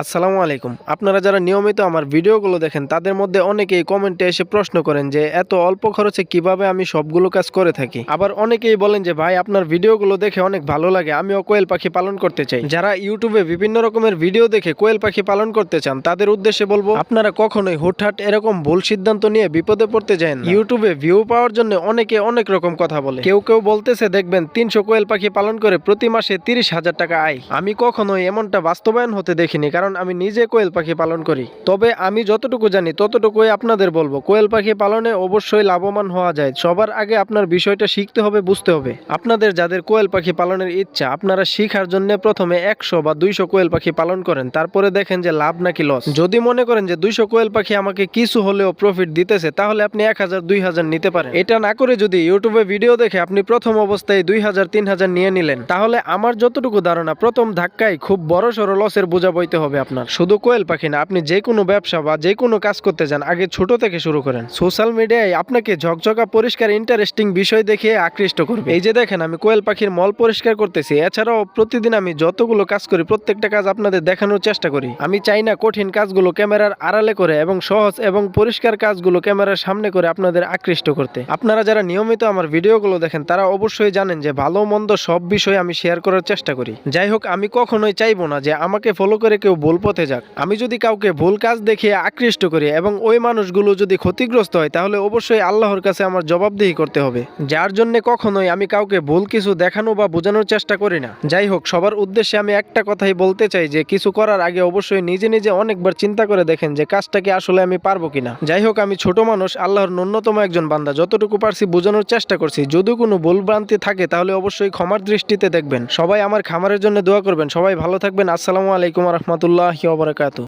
আসসালামু আলাইকুম। আপনারা যারা নিয়মিত আমার ভিডিওগুলো দেখেন, তাদের মধ্যে অনেকেই কমেন্টে এসে প্রশ্ন করেন যে, এত অল্প খরচে কীভাবে আমি সবগুলো কাজ করে থাকি? আবার অনেকেই বলেন যে, ভাই, আপনার ভিডিওগুলো দেখে অনেক ভালো লাগে, আমিও কোয়েল পাখি পালন করতে চাই। যারা ইউটিউবে বিভিন্ন রকমের ভিডিও দেখে কোয়েল পাখি পালন করতে চান, তাদের উদ্দেশ্যে বলব, আপনারা কখনোই হুটহাট এরকম ভুল সিদ্ধান্ত নিয়ে বিপদে পড়তে যায় ইউটিউবে ভিউ পাওয়ার জন্য অনেকে অনেক রকম কথা বলে। কেউ কেউ বলতেছে, দেখবেন, তিনশো কোয়েল পাখি পালন করে প্রতি মাসে তিরিশ হাজার টাকা আয়। আমি কখনোই এমনটা বাস্তবায়ন হতে দেখিনি কারণ আমি নিজে কোয়েল পাখি পালন করি। তবে আমি যতটুকু জানি, ততটুকুই আপনাদের বলব। কোয়েল পাখি পালনে অবশ্যই লাভবান হওয়া যায়। সবার আগে আপনার বিষয়টা শিখতে হবে, বুঝতে হবে। আপনাদের যাদের কোয়েল পাখি পালনের ইচ্ছা, আপনারা শিখার জন্য প্রথমে একশো বা দুইশো কোয়েল পাখি পালন করেন। তারপরে দেখেন যে লাভ নাকি লস। যদি মনে করেন যে দুইশো কোয়েল পাখি আমাকে কিছু হলেও প্রফিট দিতেছে, তাহলে আপনি এক হাজার, দুই হাজার নিতে পারেন। এটা না করে যদি ইউটিউবে ভিডিও দেখে আপনি প্রথম অবস্থায় দুই হাজার, তিন হাজার নিয়ে নিলেন, তাহলে আমার যতটুকু ধারণা, প্রথম ধাক্কায় খুব বড় সড়ো লসের বোঝা বইতে হবে। আপনার। শুধু কোয়েল পাখি না, আপনি যে কোনো ব্যবসা বা যে কোনো কাজ করতে যান, আগে ছোট থেকে শুরু করেন। সোশ্যাল মিডিয়ায় আপনাকে ঝকঝকা, পরিষ্কার ইন্টারেস্টিং বিষয় দেখে আকৃষ্ট করবে। এই যে দেখেন, আমি কোয়েল পাখির মল পরিষ্কার করতেছি। এছাড়াও প্রতিদিন আমি যতগুলো কাজ করি, প্রত্যেকটা কাজ আপনাদের দেখানোর চেষ্টা করি। আমি চাই না কঠিন কাজগুলো ক্যামেরার আড়ালে করে এবং সহজ এবং পরিষ্কার কাজগুলো ক্যামেরার সামনে করে আপনাদের আকৃষ্ট করতে। আপনারা যারা নিয়মিত আমার ভিডিওগুলো দেখেন, তারা অবশ্যই জানেন যে ভালো, মন্দ সব বিষয় আমি শেয়ার করার চেষ্টা করি। যাই হোক, আমি কখনোই চাইব না যে আমাকে ফলো করে কেউ ভুল পথে যাক। আমি যদি কাউকে ভুল কাজ দেখিয়ে আকৃষ্ট করি এবং ওই মানুষগুলো যদি ক্ষতিগ্রস্ত হয়, তাহলে অবশ্যই আল্লাহর কাছে আমার জবাবদিহি করতে হবে। যার জন্য কখনোই আমি কাউকে ভুল কিছু দেখানো বা বোঝানোর চেষ্টা করি না। যাই হোক, সবার উদ্দেশ্যে আমি একটা কথাই বলতে চাই যে, কিছু করার আগে অবশ্যই নিজে নিজে অনেকবার চিন্তা করে দেখেন যে, কাজটাকে আসলে আমি পারব কিনা। যাই হোক, আমি ছোট মানুষ, আল্লাহর ন্যূনতম একজন বান্দা। যতটুকু পারছি বোঝানোর চেষ্টা করছি। যদি কোনো ভুল ভ্রান্তি থাকে, তাহলে অবশ্যই ক্ষমার দৃষ্টিতে দেখবেন। সবাই আমার খামারের জন্য দোয়া করবেন। সবাই ভালো থাকবেন। আসসালামু আলাইকুম রহমতুল্লাহ। বারাকাতু